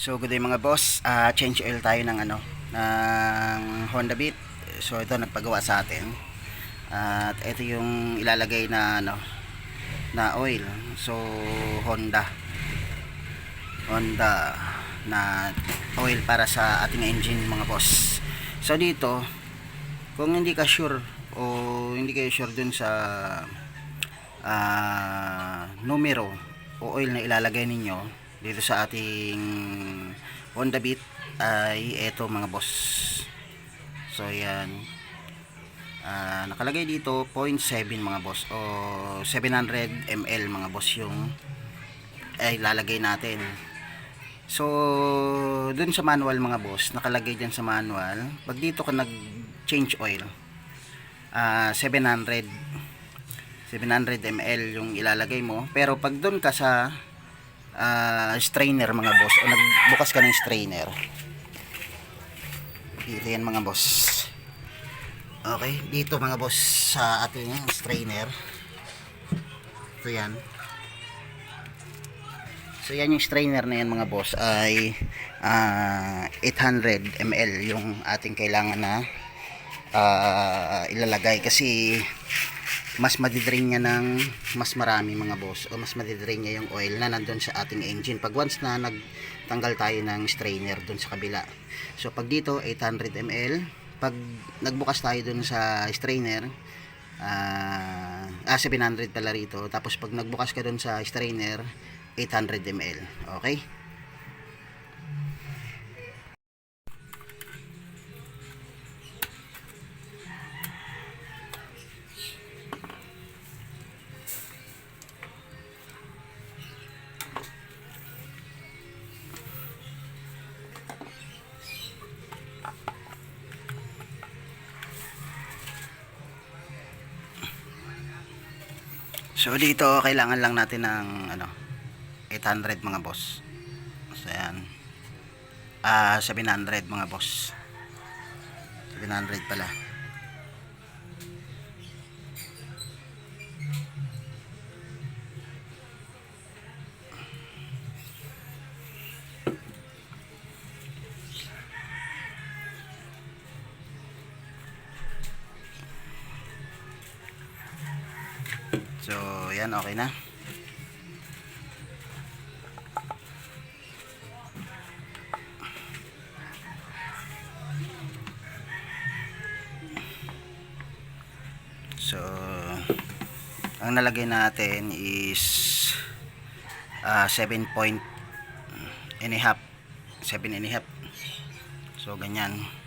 So good day mga boss, Ah, change oil tayo ng ano ng Honda Beat. So ito nagpagawa sa atin. At ito yung ilalagay na ano na oil. So Honda Honda na oil para sa ating engine mga boss. So dito kung hindi ka sure o hindi kayo sure dun sa ah, numero o oil na ilalagay ninyo dito sa ating Honda Beat ay eto mga boss. So yan. Ah, nakalagay dito 0.7 mga boss o 700 ml mga boss yung ay lalagay natin. So dun sa manual mga boss nakalagay dyan sa manual pag dito ka nag change oil ah 700 700 ml yung ilalagay mo. Pero pag doon ka sa ah, strainer mga boss. O nagbukas ka ng strainer. Dito yan mga boss. Okay dito mga boss sa ating strainer. Ito yan. So yan yung strainer na yan mga boss ay ah, 800 ml yung ating kailangan na ah, ilalagay. Kasi mas madidrain niya ng mas marami mga boss o mas madidrain niya yung oil na nandun sa ating engine. Pag once na nagtanggal tayo ng strainer dun sa kabila. So pag dito 800 ml pag nagbukas tayo dun sa strainer ah ah, 700 pala rito. Tapos pag nagbukas ka dun sa strainer 800 ml okay So dito kailangan lang natin ng ano 800 mga boss. So yan. Ah 700 mga boss. 700 pala. So yan okay na. So ang nalagay natin is ah 7 point and a half. 7 and a half. So ganyan